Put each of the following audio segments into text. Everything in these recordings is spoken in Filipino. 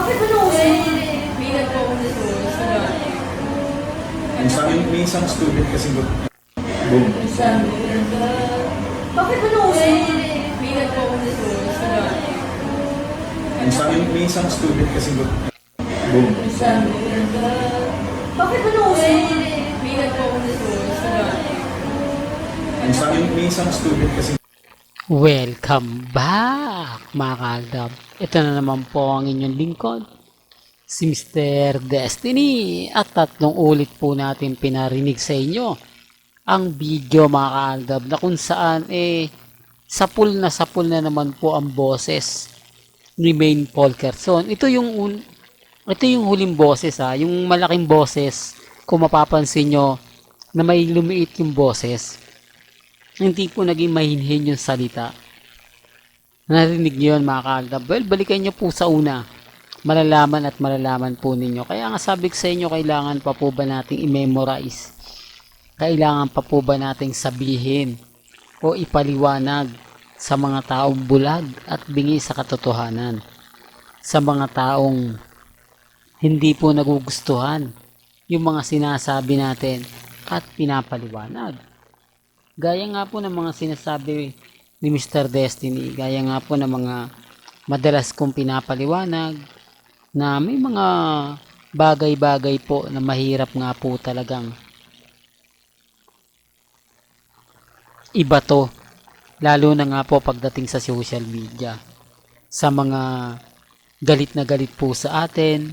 Bakit mo nausin? May nagpo ako sa akin, may isang student kasi go, boom. Bakit mo nausin? may nagpo ako sa akin, may isang student kasi go, boom. Bakit mo nausin? may nagpo ako sa akin, may isang student kasi Welcome back mga kaldab. Ito na naman po ang inyong lingkod, si Mr. Destiny. At tatlong ulit po natin pinarinig sa inyo ang video mga kaldab na kung saan eh sapul na sapul na naman po ang boses ni Main Paul Kerson. Ito yung un- ito yung huling boses ha, yung malaking boses kung mapapansin nyo na may lumiit yung boses hindi po naging mahinhin yung salita. Narinig niyo yun mga kaaldab. Well, balikan niyo po sa una. Malalaman at malalaman po ninyo. Kaya nga sabi sa inyo, kailangan pa po ba nating i-memorize? Kailangan pa po ba nating sabihin o ipaliwanag sa mga taong bulag at bingi sa katotohanan? Sa mga taong hindi po nagugustuhan yung mga sinasabi natin at pinapaliwanag. Gaya nga po ng mga sinasabi ni Mr. Destiny, gaya nga po ng mga madalas kong pinapaliwanag na may mga bagay-bagay po na mahirap nga po talagang iba to. Lalo na nga po pagdating sa social media. Sa mga galit na galit po sa atin,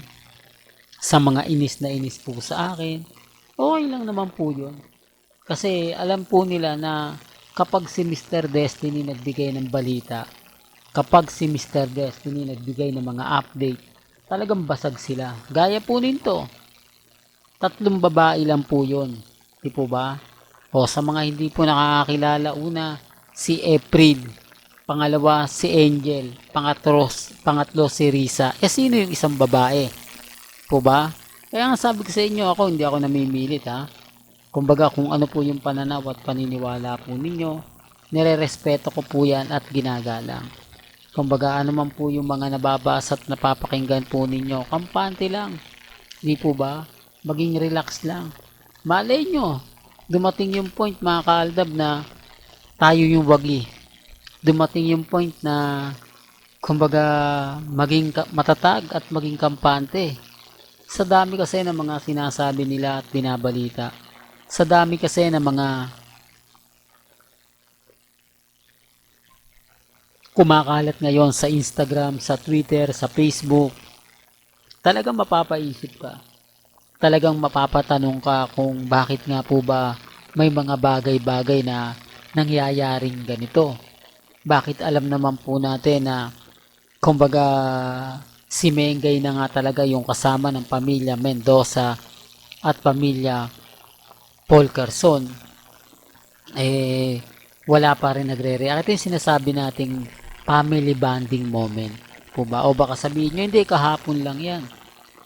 sa mga inis na inis po sa akin, okay lang naman po yun. Kasi alam po nila na kapag si Mr. Destiny nagbigay ng balita, kapag si Mr. Destiny nagbigay ng mga update, talagang basag sila. Gaya po nito. Tatlong babae lang po yun. Di po ba? O sa mga hindi po nakakakilala, una, si April. Pangalawa, si Angel. Pangatlo, pangatlo si Risa. Eh, sino yung isang babae? Po ba? Kaya nga sabi ko sa inyo, ako hindi ako namimilit ha. Kumbaga kung ano po yung pananaw at paniniwala po ninyo, nire-respeto ko po yan at ginagalang. Kumbaga ano man po yung mga nababasa at napapakinggan po ninyo, kampante lang. Di po ba? Maging relax lang. Malay nyo, dumating yung point mga kaaldab na tayo yung wagi. Dumating yung point na kumbaga maging matatag at maging kampante. Sa dami kasi ng mga sinasabi nila at binabalita sa dami kasi ng mga kumakalat ngayon sa Instagram, sa Twitter, sa Facebook, talagang mapapaisip ka. Talagang mapapatanong ka kung bakit nga po ba may mga bagay-bagay na nangyayaring ganito. Bakit alam naman po natin na kumbaga si Mengay na nga talaga yung kasama ng pamilya Mendoza at pamilya Paul Carson, eh, wala pa rin nagre-react. Yung sinasabi nating family bonding moment. Po ba? O baka sabihin nyo, hindi, kahapon lang yan.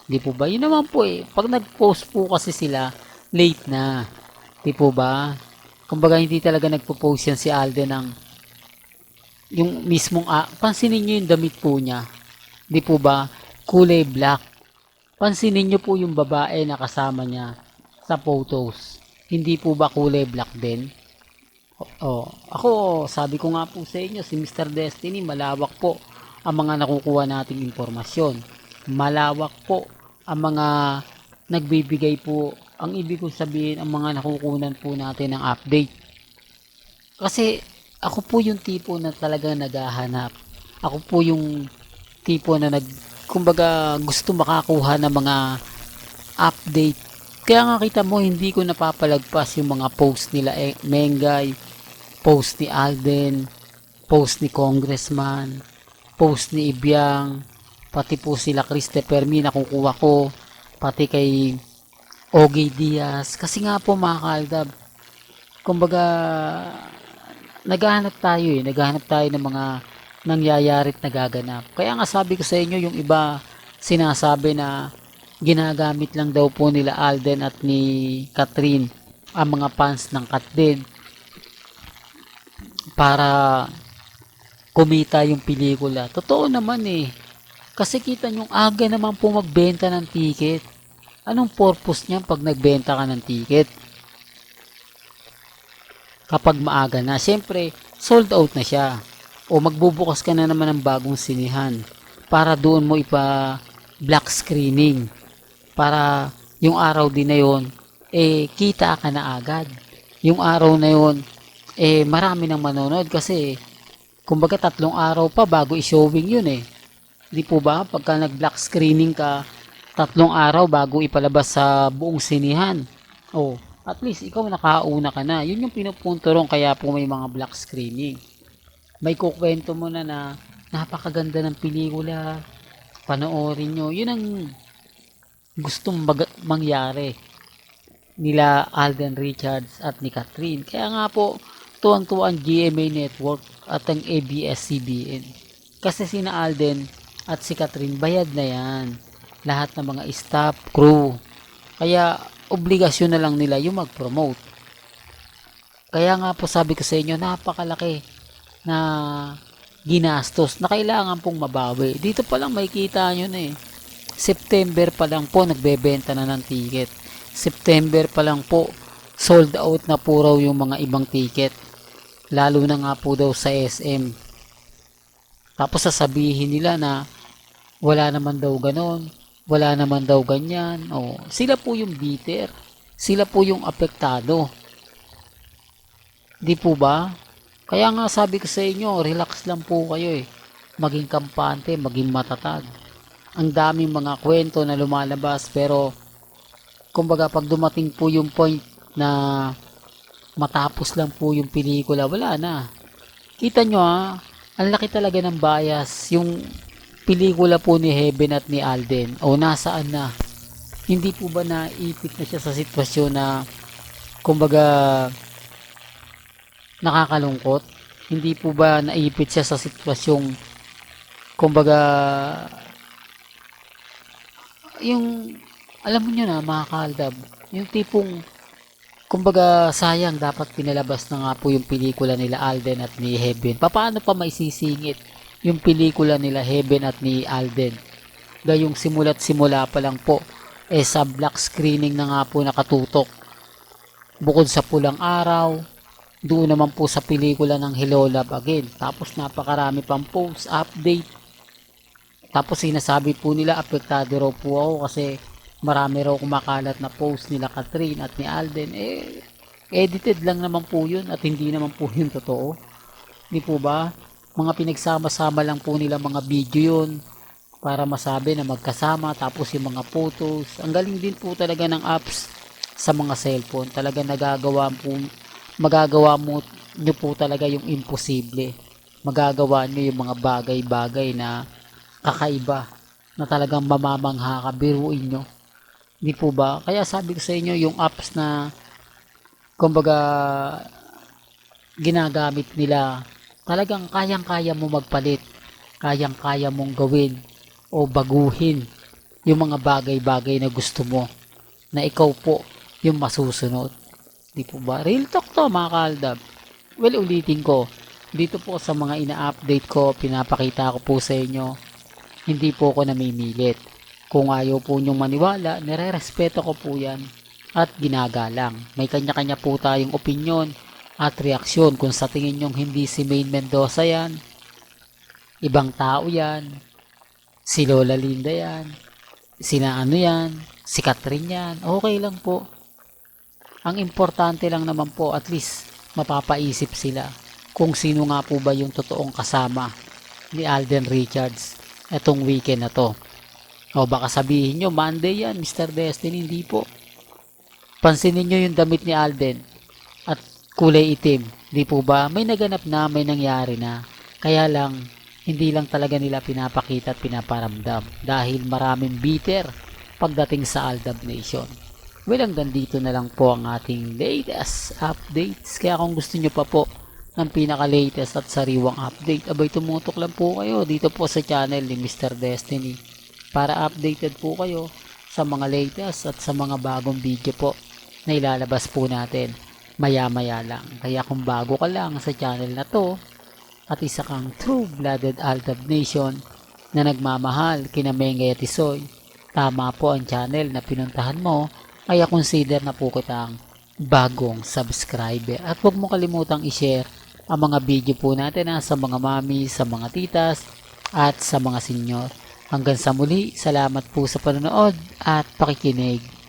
Hindi po ba? Yun naman po eh. Pag nag-post po kasi sila, late na. Hindi po ba? Kumbaga, hindi talaga nagpo-post yan si Alden ng yung mismong, ah, pansinin nyo yung damit po niya. Hindi po ba? Kulay black. Pansinin nyo po yung babae na kasama niya sa photos hindi po ba kulay black din? Oh, ako sabi ko nga po sa inyo si Mr. Destiny malawak po ang mga nakukuha nating impormasyon. Malawak po ang mga nagbibigay po ang ibig kong sabihin ang mga nakukunan po natin ng update. Kasi ako po yung tipo na talaga naghahanap. Ako po yung tipo na nag kumbaga gusto makakuha ng mga update kaya nga kita mo, hindi ko napapalagpas yung mga post nila eh, Mengay, post ni Alden, post ni Congressman, post ni Ibyang, pati po sila Christopher Mi nakukuha ko, pati kay Ogie Diaz. Kasi nga po mga kaaldab, kumbaga, naghahanap tayo eh, naghahanap tayo ng mga nangyayari at nagaganap. Kaya nga sabi ko sa inyo, yung iba sinasabi na ginagamit lang daw po nila Alden at ni Catherine ang mga fans ng Kat din para kumita yung pelikula. Totoo naman eh. Kasi kita nyo, aga naman po magbenta ng ticket. Anong purpose niyan pag nagbenta ka ng ticket? Kapag maaga na, syempre, sold out na siya. O magbubukas ka na naman ng bagong sinihan para doon mo ipa black screening para yung araw din na yon eh kita ka na agad. Yung araw na yon eh marami nang manonood kasi kumbaga tatlong araw pa bago i-showing yun eh. Di po ba? Pagka nag-black screening ka, tatlong araw bago ipalabas sa buong sinihan. Oh, at least ikaw nakauna ka na. Yun yung pinupunto ron kaya po may mga black screening. May kukwento mo na na napakaganda ng pelikula. Panoorin nyo. Yun ang gustong mag- mangyari nila Alden Richards at ni Catherine. Kaya nga po, tuwang-tuwa ang GMA Network at ang ABS-CBN. Kasi sina Alden at si Catherine, bayad na yan. Lahat ng mga staff, crew. Kaya, obligasyon na lang nila yung mag-promote. Kaya nga po sabi ko sa inyo, napakalaki na ginastos na kailangan pong mabawi. Dito pa lang makikita nyo na eh. September pa lang po nagbebenta na ng ticket. September pa lang po sold out na po raw yung mga ibang ticket. Lalo na nga po daw sa SM. Tapos sasabihin nila na wala naman daw ganon, wala naman daw ganyan. O, sila po yung bitter. Sila po yung apektado. Di po ba? Kaya nga sabi ko sa inyo, relax lang po kayo eh. Maging kampante, maging matatag. Ang daming mga kwento na lumalabas pero kumbaga pag dumating po yung point na matapos lang po yung pelikula, wala na. Kita nyo ha, ang laki talaga ng bias yung pelikula po ni Heaven at ni Alden o nasaan na. Hindi po ba naipit na siya sa sitwasyon na kumbaga nakakalungkot? Hindi po ba naipit siya sa sitwasyong kumbaga yung alam mo nyo na mga kaaldab yung tipong kumbaga sayang dapat pinalabas na nga po yung pelikula nila Alden at ni Heaven paano pa maisisingit yung pelikula nila Heaven at ni Alden? Gayong simula't simula pa lang po eh sa black screening na nga po nakatutok. Bukod sa pulang araw doon naman po sa pelikula ng Hello Love Again. Tapos napakarami pang post update tapos sinasabi po nila apektado raw po ako kasi marami raw kumakalat na post nila Catherine at ni Alden. Eh, edited lang naman po yun at hindi naman po yun totoo. Di po ba? Mga pinagsama-sama lang po nila mga video yun para masabi na magkasama tapos yung mga photos. Ang galing din po talaga ng apps sa mga cellphone. Talaga nagagawa po magagawa mo nyo po talaga yung imposible. Magagawa nyo yung mga bagay-bagay na kakaiba na talagang mamamangha ka, biruin nyo. Di po ba? Kaya sabi ko sa inyo, yung apps na kumbaga ginagamit nila, talagang kayang-kaya mo magpalit, kayang-kaya mong gawin o baguhin yung mga bagay-bagay na gusto mo na ikaw po yung masusunod. Di po ba? Real talk to mga kaaldab. Well, ulitin ko. Dito po sa mga ina-update ko, pinapakita ko po sa inyo hindi po ako namimilit. Kung ayaw po nyong maniwala, nire-respeto ko po yan at ginagalang. May kanya-kanya po tayong opinyon at reaksyon kung sa tingin nyong hindi si Main Mendoza yan, ibang tao yan, si Lola Linda yan, sina ano yan, si Catherine yan, okay lang po. Ang importante lang naman po at least mapapaisip sila kung sino nga po ba yung totoong kasama ni Alden Richards etong weekend na to. O baka sabihin nyo, Monday yan, Mr. Destiny, hindi po. Pansinin nyo yung damit ni Alden at kulay itim. Di po ba? May naganap na, may nangyari na. Kaya lang, hindi lang talaga nila pinapakita at pinaparamdam dahil maraming bitter pagdating sa Aldab Nation. Well, hanggang dito na lang po ang ating latest updates. Kaya kung gusto nyo pa po ng pinaka-latest at sariwang update. Abay tumutok lang po kayo dito po sa channel ni Mr. Destiny para updated po kayo sa mga latest at sa mga bagong video po na ilalabas po natin maya maya lang. Kaya kung bago ka lang sa channel na to at isa kang true-blooded Aldab Nation, na nagmamahal kina Mengay at Isoy, tama po ang channel na pinuntahan mo, kaya consider na po kitang bagong subscriber. At huwag mo kalimutang i-share ang mga video po natin ha, sa mga mami, sa mga titas, at sa mga senyor. Hanggang sa muli, salamat po sa panonood at pakikinig.